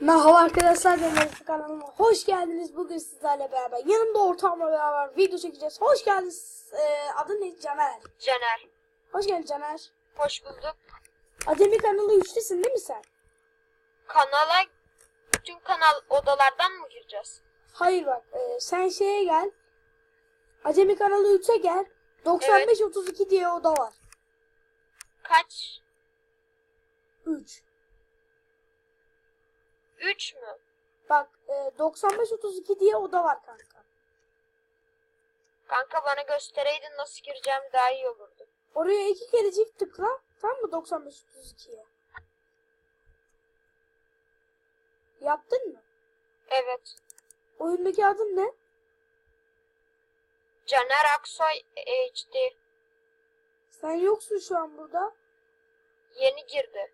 Merhaba arkadaşlar ben Melisa kanalıma hoş geldiniz. Bugün sizlerle beraber yanımda ortamla beraber video çekeceğiz. Hoş geldiniz. Ee, adın ne? Caner. Caner. Hoş geldin Caner. Hoş bulduk. Ademi kanalı 3'tesin değil mi sen? Kanala tüm kanal odalardan mı gireceğiz? Hayır bak e, sen şeye gel. Acemi kanalı 3'e gel. 95-32 diye oda var. Kaç? 3. 3 mü? Bak e, 95-32 diye oda var kanka. Kanka bana göstereydin nasıl gireceğim daha iyi olurdu. Oraya iki kere çift tıkla. Tamam mı 95-32'ye? Yaptın mı? Evet. Oyundaki adın ne? Caner Aksoy HD. Sen yoksun şu an burada. Yeni girdi.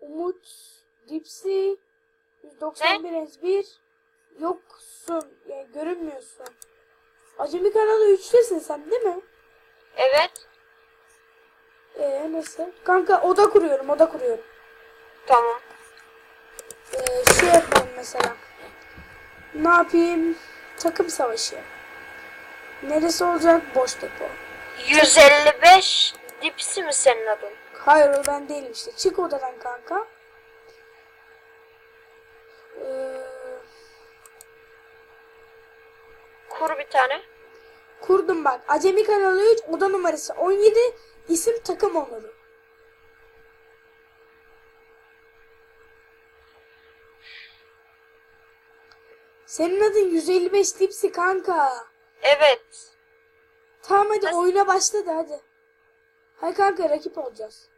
Umut, Dipsy, 191 S1 yoksun. Yani görünmüyorsun. Acemi kanalı 3'tesin sen değil mi? Evet. Ee nasıl? Kanka oda kuruyorum, oda kuruyorum. Tamam. Ee, şey yapalım mesela. Ne yapayım? Takım savaşı. Neresi olacak? Boş depo. 155 dipsi mi senin adın? Hayır o ben değilim işte. Çık odadan kanka. Ee, Kur bir tane. kurdum bak. Acemi kanalı 3 oda numarası 17 isim takım onuru. Senin adın 155 tipsi kanka. Evet. Tamam hadi Nasıl? oyuna başladı hadi. Hay kanka rakip olacağız.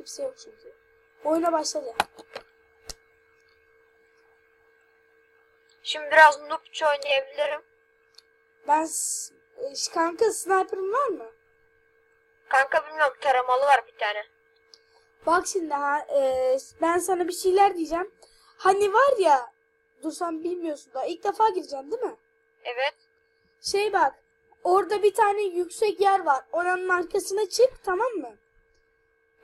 Kimse yok çünkü. Oyuna başladı. Şimdi biraz noobça oynayabilirim. Ben e, kanka sniper'ın var mı? Kanka bilmiyorum taramalı var bir tane. Bak şimdi ha, e, ben sana bir şeyler diyeceğim. Hani var ya, dur sen bilmiyorsun da ilk defa gireceksin değil mi? Evet. Şey bak, orada bir tane yüksek yer var. Oranın arkasına çık tamam mı?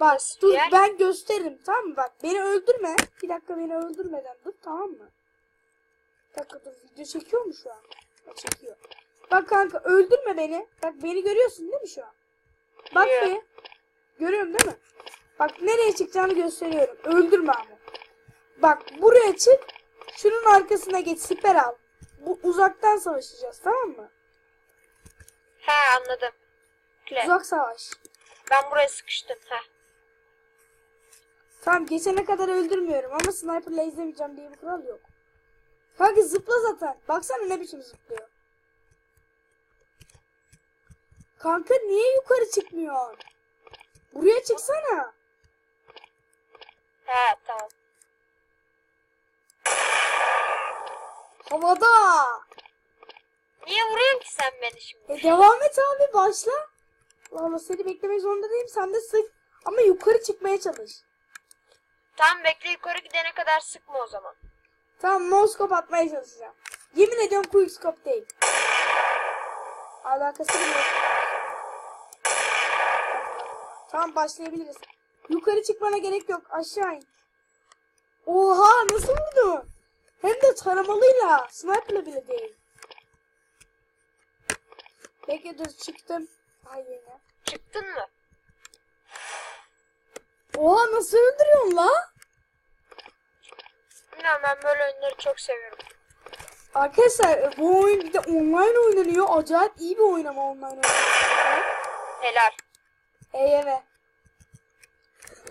Bak Nasıl dur yer? ben gösteririm tamam mı? Bak beni öldürme. Bir dakika beni öldürmeden dur tamam mı? Bir dakika dur video çekiyor mu şu an? Ha, çekiyor. Bak kanka öldürme beni. Bak beni görüyorsun değil mi şu an? Bak Görüyorum. be. Görüyorum değil mi? Bak nereye çıkacağını gösteriyorum. Öldürme ama. Bak buraya çık. Şunun arkasına geç. Siper al. Bu uzaktan savaşacağız tamam mı? He anladım. Uzak savaş. Ben buraya sıkıştım. He. Tamam geçene kadar öldürmüyorum ama sniperla izlemeyeceğim diye bir kural yok. Kanka zıpla zaten. Baksana ne biçim zıplıyor. Kanka niye yukarı çıkmıyor? Buraya çıksana. He tamam. Havada. Niye vuruyorsun ki sen beni şimdi? E devam et abi başla. Allah seni beklemek zorunda değilim. Sen de sık. Ama yukarı çıkmaya çalış. Tamam bekle yukarı gidene kadar sıkma o zaman. Tamam no scope atmaya çalışacağım. Yemin ediyorum quick scope değil. Alakası bile yok. Tamam başlayabiliriz. Yukarı çıkmana gerek yok. Aşağı in. Oha nasıl vurdun? Hem de taramalıyla. Sniper'la bile değil. Bekle dur çıktım. Ay yine. Çıktın mı? Oha nasıl öldürüyorsun la? Bilmiyorum ben böyle oyunları çok seviyorum. Arkadaşlar e, bu oyun bir de online oynanıyor. Acayip iyi bir oyun ama online oynanıyor. Helal. Evet.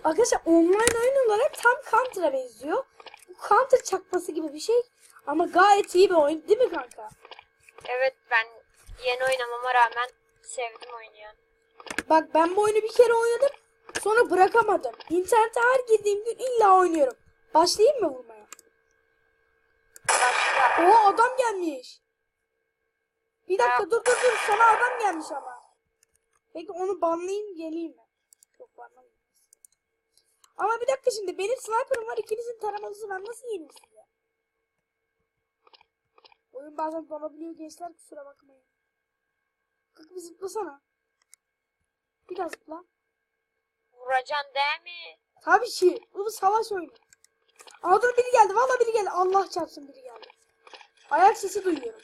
Arkadaşlar online oyun olarak tam Counter'a benziyor. Bu Counter çakması gibi bir şey. Ama gayet iyi bir oyun değil mi kanka? Evet ben yeni oynamama rağmen sevdim oyunu yani. Bak ben bu oyunu bir kere oynadım. Sonra bırakamadım. İnternete her girdiğim gün illa oynuyorum. Başlayayım mı vurmaya? Başla. Oo adam gelmiş. Bir dakika dur dur dur. Sana adam gelmiş ama. Peki onu banlayayım geleyim mi? Yok banlamayayım. Ama bir dakika şimdi benim sniper'ım var. ikinizin taramalısı ben nasıl yeneyim size? Oyun bazen donabiliyor gençler kusura bakmayın. Kalk bir zıplasana. Bir daha zıpla. Vuracaksın değil mi? Tabii ki. Bu savaş oyunu. Aa dur biri geldi. Vallahi biri geldi. Allah çarpsın biri geldi. Ayak sesi duyuyorum.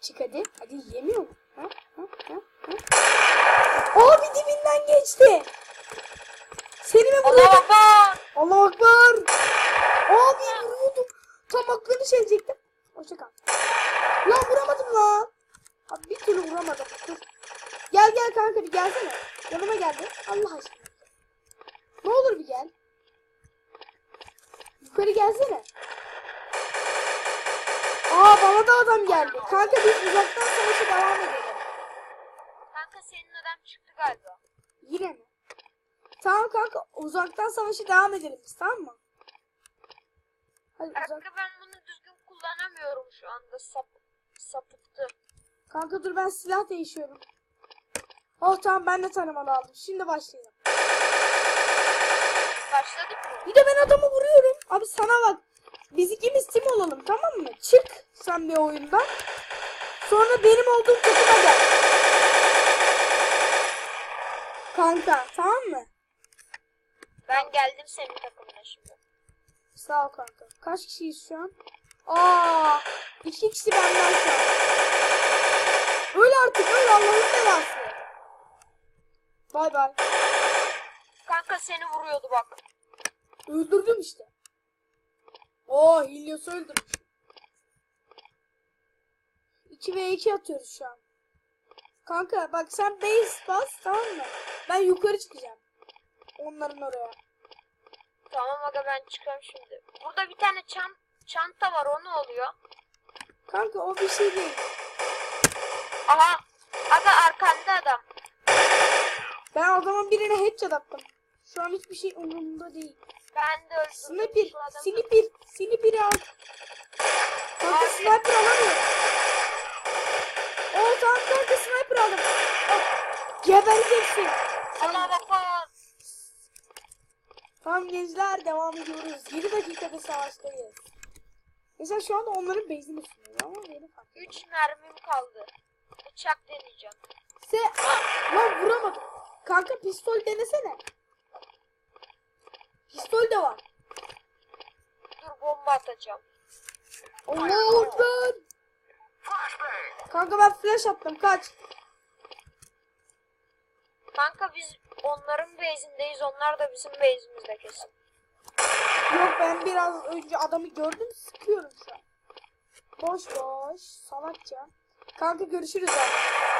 Çık hadi. Hadi yemiyor mu? Ha? Ha? Ha? Bir dibinden geçti. Seni mi Allah vuruyordum? Allah. Akbar. Abi vuruyordum. Tam aklını çelecektim. Hoşça kal. Lan vuramadım lan. Abi bir türlü vuramadım. Dur. Gel gel kanka bir gelsene. Yanıma geldi. Allah aşkına. Ne olur bir gel. Yukarı gelsene. Aa bana da adam geldi. Kanka biz uzaktan savaşa devam edelim. Kanka senin adam çıktı galiba. Yine mi? Tamam kanka uzaktan savaşa devam edelim biz tamam mı? Hadi uzak. Kanka ben bunu düzgün kullanamıyorum şu anda. Sap, sapıttı. Kanka dur ben silah değişiyorum. Oh tamam ben de tanımalı aldım. Şimdi başlayalım. Başladık mı? Bir de ben adamı vuruyorum. Abi sana bak. Biz ikimiz tim olalım tamam mı? Çık sen bir oyundan. Sonra benim olduğum takıma gel. Kanka tamam mı? Ben geldim senin takımına şimdi. Sağ ol kanka. Kaç kişiyiz şu an? Aa, iki kişi benden şu an. Öl artık öl Allah'ın belası. Bay bay. Kanka seni vuruyordu bak. Öldürdüm işte. Oo Helios'u öldürmüş. 2 ve 2 atıyoruz şu an. Kanka bak sen base bas tamam mı? Ben yukarı çıkacağım. Onların oraya. Tamam aga ben çıkıyorum şimdi. Burada bir tane çan çanta var o ne oluyor? Kanka o bir şey değil. Aha. Aga arkanda adam. Ben adamın birine headshot attım. Şu an hiçbir şey umurumda değil. Ben de öldürdüm. Sniper, sniper, sniper al. Kanka sniper alamıyorum. Oo tamam kanka sniper aldım. Oh, gebereceksin. Allah bak bak. Tamam gençler devam ediyoruz. 7 dakikada savaştayız. Mesela şu anda onların base'ini üstündeyiz ama benim fark. 3 mermim kaldı. Bıçak deneyeceğim. Se lan vuramadım. Kanka pistol denesene. Pistol de var. Dur bomba atacağım. Allah Ekber. Kanka ben flash attım kaç. Kanka biz onların base'indeyiz. Onlar da bizim base'imizde kesin. Yok ben biraz önce adamı gördüm sıkıyorum şu an. Boş boş salakça. Kanka görüşürüz abi.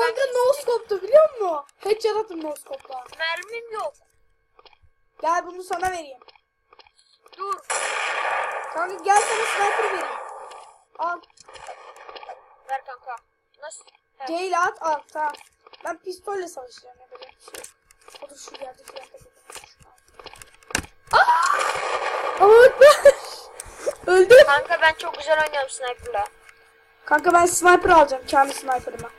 Kanka onu ben Kanka kestim. no scope'tu biliyor musun? Headshot attım no scope'la. Mermim yok. Gel bunu sana vereyim. Dur. Kanka gel sana sniper vereyim. Al. Ver kanka. Nasıl? İle at al tamam. Ben pistolle savaşacağım yapacak bir şey. O da şu yerdekiler de Ama Ekber. Öldüm. Kanka ben çok güzel oynuyorum sniper'la. Kanka ben sniper alacağım kendi sniper'ıma.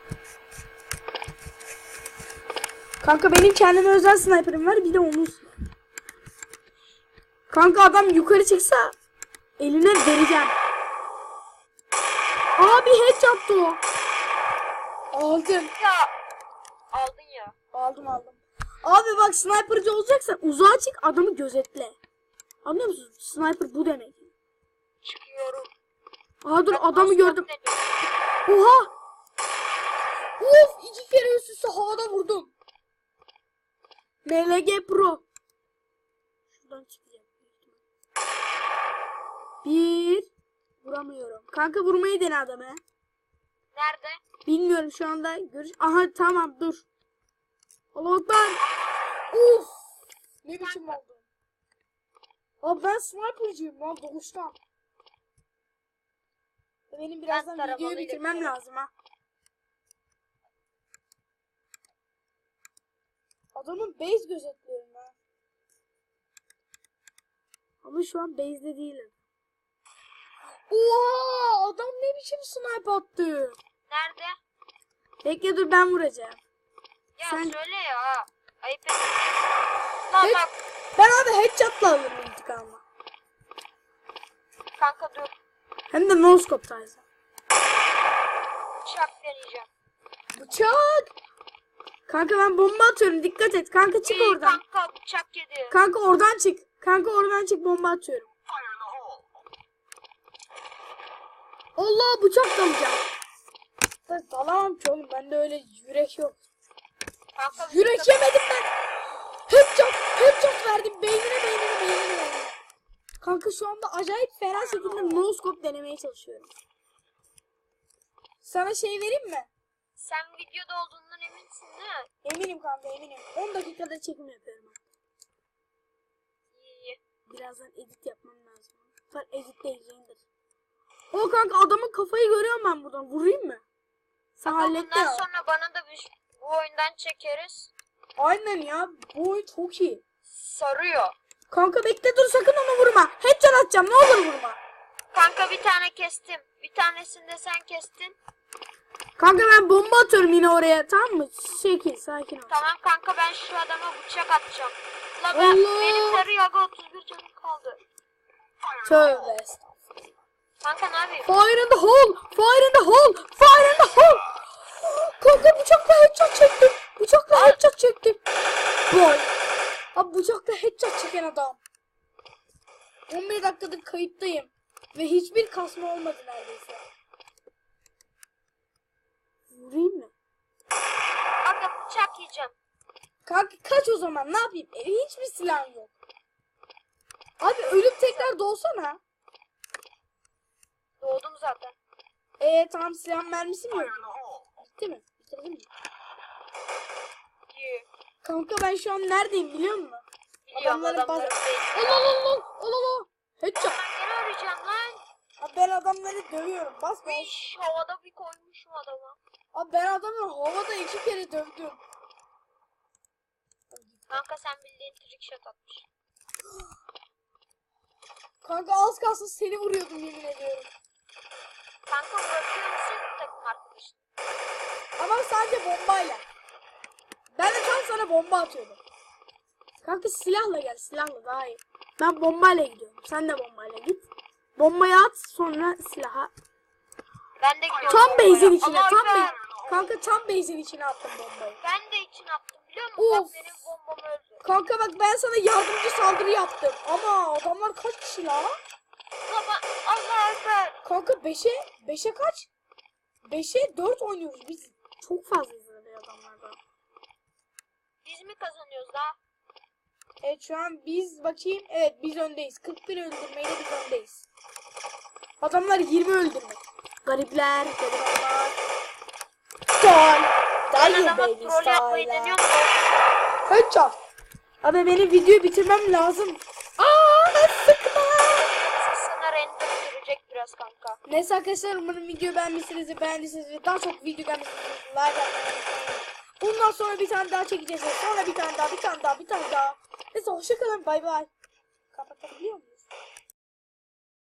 Kanka benim kendime özel sniper'ım var bir de onun. Kanka adam yukarı çıksa eline vereceğim. Abi headshot'tı o. Aldım. Ya. Aldın ya. Aldım aldım. Abi bak sniper'cı olacaksan uzağa çık adamı gözetle. Anlıyor musun? Sniper bu demek. Çıkıyorum. Aa dur Ben adamı gördüm. Oha! Of iki kere üst üste havada vurdum. MLG Pro. Şuradan çıkacağım. Bir. Vuramıyorum. Kanka vurmayı dene adamı. Nerede? Bilmiyorum şu anda. Görüş. Aha tamam dur. Allah Ekber. Uf. Ne biçim oldu? Abi ben sniper'cıyım lan doğuştan. Benim birazdan videoyu bitirmem lazım ha. Adamın base gözetliyorum ha. Ama şu an base'de değilim. Oha! Adam ne biçim snipe attı? Nerede? Bekle dur ben vuracağım. Ya Sen- söyle ya. Ayıp et. Lan bak. Ben abi headshot'la alırım intikamı. Kanka dur. Hem de no scope tarzı. Bıçak deneyeceğim. Bıçak. Kanka ben bomba atıyorum. Dikkat et. Kanka çık İyi, oradan. Kanka bıçak yedi. Kanka oradan çık. Kanka oradan çık bomba atıyorum. Allah bıçak dalacağım. Ben dalamam ki oğlum. Bende öyle yürek yok. Kanka Yürek yemedim ben. Headshot, headshot verdim. Beynine beynine beynine beynine. Kanka şu anda acayip fena şekilde no scope denemeye çalışıyorum. Sana şey vereyim mi? Sen videoda olduğundan eminsin değil mi? Eminim kanka eminim. 10 dakikada çekim yapıyorum. İyi iyi. Birazdan edit yapmam lazım. Sen edit değil render. O kanka adamın kafayı görüyorum ben buradan. Vurayım mı? Sen Ama bundan ya. sonra bana da bir, bu oyundan çekeriz. Aynen ya. Bu oyun çok iyi. Sarıyor. Kanka bekle dur sakın onu vurma. Headshot atacağım ne olur vurma. Kanka bir tane kestim. Bir tanesini de sen kestin. Kanka ben bomba atıyorum yine oraya tamam mı? Şekil sakin ol. Tamam kanka ben şu adama bıçak atacağım. La ben, Allah! benim sarı yaga 31 canım kaldı. Tövbe estağfurullah. Kanka ne yapayım? Fire in the hole! Fire in the hole! Fire in the hole! Kanka bıçakla headshot çektim. Bıçakla headshot çektim. Boy. Abi bıçakla headshot çeken adam. 11 dakikadır kayıttayım. Ve hiçbir kasma olmadı neredeyse. Vurayım mı? Kanka bıçak yiyeceğim. Kanka kaç o zaman ne yapayım? E, hiçbir silah yok. Abi ölüp tekrar doğsana. Doğdum zaten. Eee tamam silah mermisi mi yok? Bitti mi? Bitirdin mi? Kanka ben şu an neredeyim biliyor musun? Biliyorum Adamların adamları bazı- değil. Allah Allah Allah Allah Allah. Headshot. Lan gene arayacağım lan. Abi ben adamları dövüyorum. Bas bas. Havada bir koymuşum adama. Abi ben adamı havada iki kere dövdüm. Kanka sen bildiğin trick shot atmış. Kanka az kalsın seni vuruyordum yemin ediyorum. Kanka bırakıyor musun takım arkadaşını? Ama sadece bombayla. Ben de tam sana bomba atıyordum. Kanka silahla gel silahla daha iyi. Ben bombayla gidiyorum. Sen de bombayla git. Bombayı at sonra silaha. Ben de gidiyorum. Tam base'in içine. Tam base. Kanka tam base'in içine attım bombayı. Ben de içine attım biliyor musun? Of. Benim bombam öldü. Kanka bak ben sana yardımcı saldırı yaptım. Ama adamlar kaç kişi la? Baba Allah Ekber. Kanka 5'e 5'e kaç? 5'e 4 oynuyoruz biz. Çok fazlayız öyle adamlardan. Biz mi kazanıyoruz daha? Evet şu an biz bakayım. Evet biz öndeyiz. 41 öldürmeyle biz öndeyiz. Adamlar 20 öldürme. Garipler, garibanlar. Ben Dayı style. deniyorum. Headshot. Abi benim videoyu bitirmem lazım. Aa sıkma. Sana render sürecek biraz kanka. Neyse arkadaşlar umarım video beğenmişsinizdir. Beğendiyseniz ve daha çok video gelmesini like atmayı. Bundan sonra bir tane daha çekeceğiz. Sonra bir tane daha, bir tane daha, bir tane daha. Neyse hoşçakalın. Bay bay. Kapatabiliyor muyuz?